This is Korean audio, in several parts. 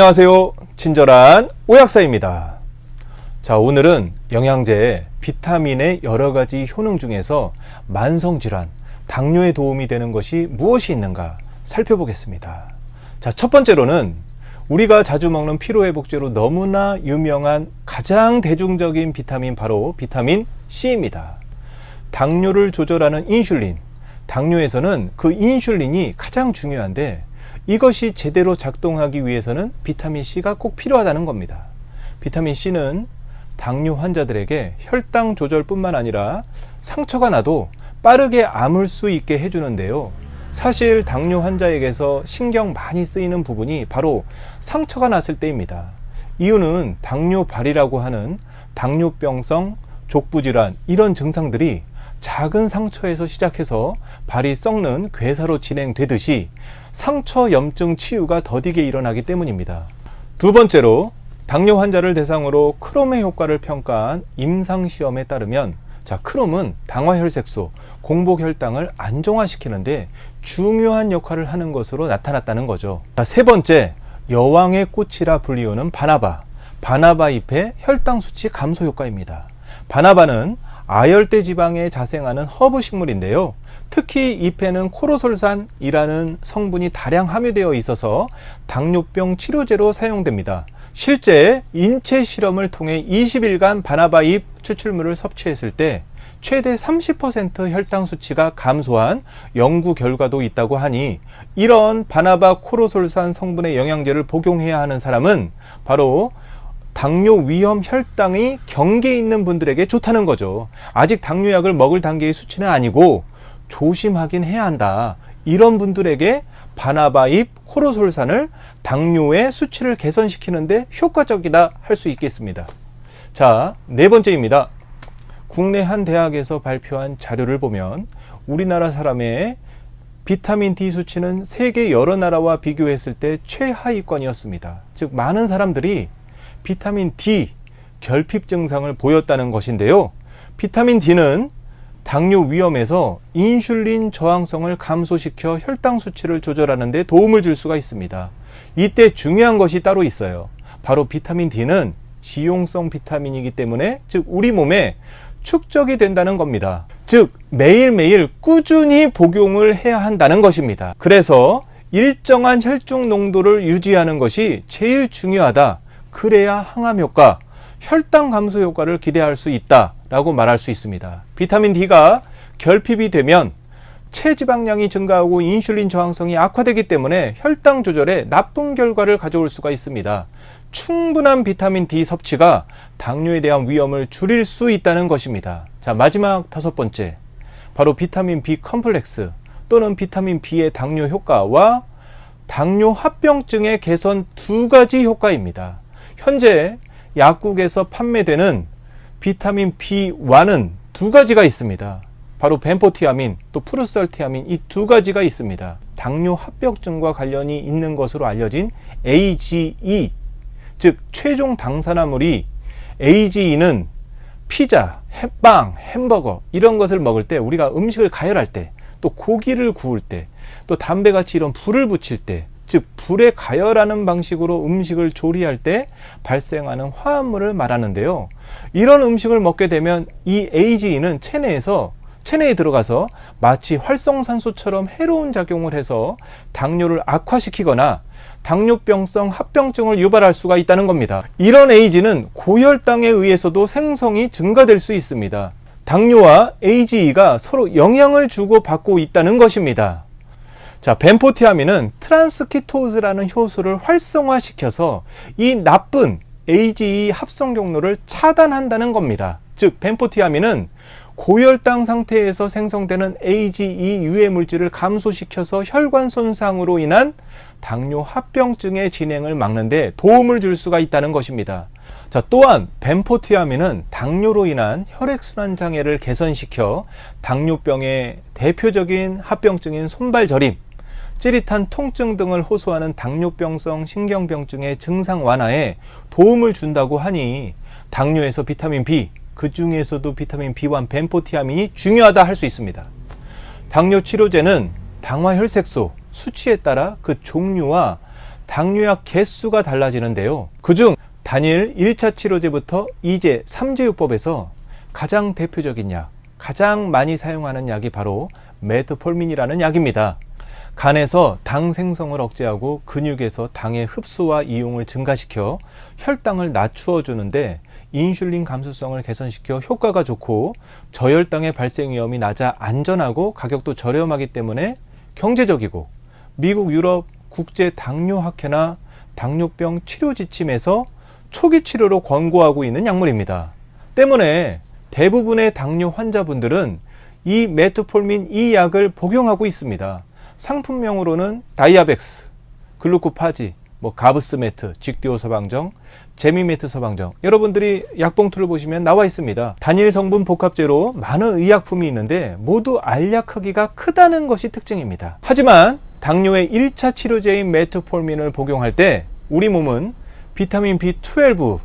안녕하세요. 친절한 오약사입니다. 자, 오늘은 영양제, 비타민의 여러 가지 효능 중에서 만성 질환, 당뇨에 도움이 되는 것이 무엇이 있는가 살펴보겠습니다. 자, 첫 번째로는 우리가 자주 먹는 피로 회복제로 너무나 유명한 가장 대중적인 비타민 바로 비타민 C입니다. 당뇨를 조절하는 인슐린. 당뇨에서는 그 인슐린이 가장 중요한데 이것이 제대로 작동하기 위해서는 비타민 C가 꼭 필요하다는 겁니다. 비타민 C는 당뇨 환자들에게 혈당 조절뿐만 아니라 상처가 나도 빠르게 아물 수 있게 해주는데요. 사실 당뇨 환자에게서 신경 많이 쓰이는 부분이 바로 상처가 났을 때입니다. 이유는 당뇨발이라고 하는 당뇨병성 족부질환 이런 증상들이 작은 상처에서 시작해서 발이 썩는 괴사로 진행되듯이 상처 염증 치유가 더디게 일어나기 때문입니다. 두 번째로 당뇨 환자를 대상으로 크롬의 효과를 평가한 임상 시험에 따르면 자, 크롬은 당화혈색소, 공복혈당을 안정화시키는데 중요한 역할을 하는 것으로 나타났다는 거죠. 자, 세 번째, 여왕의 꽃이라 불리우는 바나바. 바나바 잎의 혈당 수치 감소 효과입니다. 바나바는 아열대 지방에 자생하는 허브 식물인데요. 특히 잎에는 코로솔산이라는 성분이 다량 함유되어 있어서 당뇨병 치료제로 사용됩니다. 실제 인체 실험을 통해 20일간 바나바 잎 추출물을 섭취했을 때 최대 30% 혈당 수치가 감소한 연구 결과도 있다고 하니 이런 바나바 코로솔산 성분의 영양제를 복용해야 하는 사람은 바로 당뇨 위험 혈당이 경계에 있는 분들에게 좋다는 거죠. 아직 당뇨약을 먹을 단계의 수치는 아니고 조심하긴 해야 한다. 이런 분들에게 바나바잎 코로솔산을 당뇨의 수치를 개선시키는데 효과적이다 할 수 있겠습니다. 자, 네 번째입니다. 국내 한 대학에서 발표한 자료를 보면 우리나라 사람의 비타민 D 수치는 세계 여러 나라와 비교했을 때 최하위권이었습니다. 즉, 많은 사람들이 비타민 D 결핍 증상을 보였다는 것인데요. 비타민 D는 당뇨 위험에서 인슐린 저항성을 감소시켜 혈당 수치를 조절하는 데 도움을 줄 수가 있습니다. 이때 중요한 것이 따로 있어요. 바로 비타민 D는 지용성 비타민이기 때문에 즉 우리 몸에 축적이 된다는 겁니다. 즉 매일매일 꾸준히 복용을 해야 한다는 것입니다. 그래서 일정한 혈중 농도를 유지하는 것이 제일 중요하다. 그래야 항암 효과, 혈당 감소 효과를 기대할 수 있다라고 말할 수 있습니다. 비타민 D가 결핍이 되면 체지방량이 증가하고 인슐린 저항성이 악화되기 때문에 혈당 조절에 나쁜 결과를 가져올 수가 있습니다. 충분한 비타민 D 섭취가 당뇨에 대한 위험을 줄일 수 있다는 것입니다. 자, 마지막 다섯 번째. 바로 비타민 B 컴플렉스 또는 비타민 B의 당뇨 효과와 당뇨 합병증의 개선 두 가지 효과입니다. 현재 약국에서 판매되는 비타민 B1은 두 가지가 있습니다. 바로 벤포티아민 또 프루설티아민 이 두 가지가 있습니다. 당뇨 합병증과 관련이 있는 것으로 알려진 AGE 즉 최종 당산화물이 AGE는 피자, 햇빵, 햄버거 이런 것을 먹을 때 우리가 음식을 가열할 때 또 고기를 구울 때 또 담배같이 이런 불을 붙일 때 즉 불에 가열하는 방식으로 음식을 조리할 때 발생하는 화합물을 말하는데요. 이런 음식을 먹게 되면 이 AGE는 체내에서 체내에 들어가서 마치 활성산소처럼 해로운 작용을 해서 당뇨를 악화시키거나 당뇨병성 합병증을 유발할 수가 있다는 겁니다. 이런 에이지는 고혈당에 의해서도 생성이 증가될 수 있습니다. 당뇨와 AGE가 서로 영향을 주고 받고 있다는 것입니다. 자, 벤포티아민은 트란스키토즈라는 효소를 활성화시켜서 이 나쁜 AGE 합성 경로를 차단한다는 겁니다. 즉, 벤포티아민은 고혈당 상태에서 생성되는 AGE 유해 물질을 감소시켜서 혈관 손상으로 인한 당뇨 합병증의 진행을 막는데 도움을 줄 수가 있다는 것입니다. 자, 또한 벤포티아민은 당뇨로 인한 혈액순환 장애를 개선시켜 당뇨병의 대표적인 합병증인 손발 저림, 찌릿한 통증 등을 호소하는 당뇨병성 신경병증의 증상 완화에 도움을 준다고 하니 당뇨에서 비타민 B, 그 중에서도 비타민 B1 벤포티아민이 중요하다 할 수 있습니다. 당뇨 치료제는 당화 혈색소 수치에 따라 그 종류와 당뇨약 개수가 달라지는데요. 그중 단일 1차 치료제부터 2제, 3제요법에서 가장 대표적인 약, 가장 많이 사용하는 약이 바로 메트폴민이라는 약입니다. 간에서 당 생성을 억제하고 근육에서 당의 흡수와 이용을 증가시켜 혈당을 낮추어 주는데 인슐린 감수성을 개선시켜 효과가 좋고 저혈당의 발생 위험이 낮아 안전하고 가격도 저렴하기 때문에 경제적이고 미국 유럽 국제 당뇨학회나 당뇨병 치료 지침에서 초기 치료로 권고하고 있는 약물입니다. 때문에 대부분의 당뇨 환자분들은 이 메트폴민 이 약을 복용하고 있습니다. 상품명으로는 다이아백스, 글루코파지, 뭐 가브스메트, 직디오 서방정, 제미메트 서방정 여러분들이 약봉투를 보시면 나와 있습니다. 단일 성분 복합제로 많은 의약품이 있는데 모두 알약 크기가 크다는 것이 특징입니다. 하지만 당뇨의 1차 치료제인 메트폴민을 복용할 때 우리 몸은 비타민 B12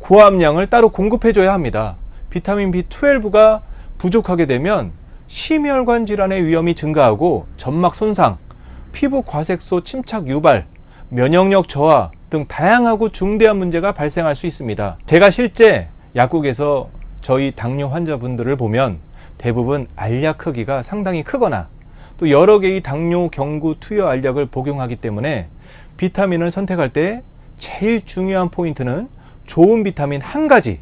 고함량을 따로 공급해 줘야 합니다. 비타민 B12가 부족하게 되면 심혈관 질환의 위험이 증가하고 점막 손상, 피부 과색소 침착 유발, 면역력 저하 등 다양하고 중대한 문제가 발생할 수 있습니다. 제가 실제 약국에서 저희 당뇨 환자분들을 보면 대부분 알약 크기가 상당히 크거나 또 여러 개의 당뇨 경구 투여 알약을 복용하기 때문에 비타민을 선택할 때 제일 중요한 포인트는 좋은 비타민 한 가지,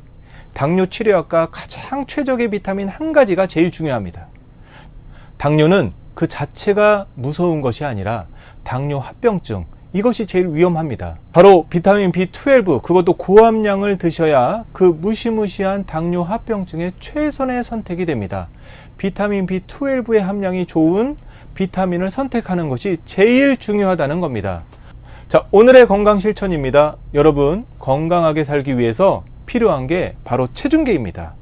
당뇨 치료약과 가장 최적의 비타민 한 가지가 제일 중요합니다. 당뇨는 그 자체가 무서운 것이 아니라 당뇨 합병증 이것이 제일 위험합니다. 바로 비타민 B12 그것도 고함량을 드셔야 그 무시무시한 당뇨 합병증의 최선의 선택이 됩니다. 비타민 B12의 함량이 좋은 비타민을 선택하는 것이 제일 중요하다는 겁니다. 자, 오늘의 건강 실천입니다. 여러분, 건강하게 살기 위해서 필요한 게 바로 체중계입니다.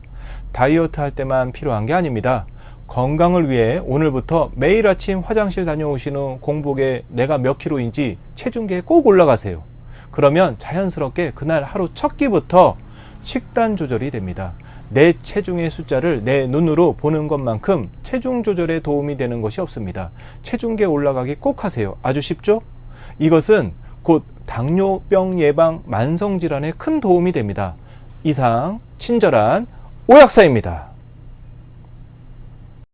다이어트 할 때만 필요한 게 아닙니다. 건강을 위해 오늘부터 매일 아침 화장실 다녀오신 후 공복에 내가 몇 킬로인지 체중계에 꼭 올라가세요. 그러면 자연스럽게 그날 하루 첫 끼부터 식단 조절이 됩니다. 내 체중의 숫자를 내 눈으로 보는 것만큼 체중 조절에 도움이 되는 것이 없습니다. 체중계 올라가기 꼭 하세요. 아주 쉽죠? 이것은 곧 당뇨병 예방 만성질환에 큰 도움이 됩니다. 이상 친절한 오약사입니다.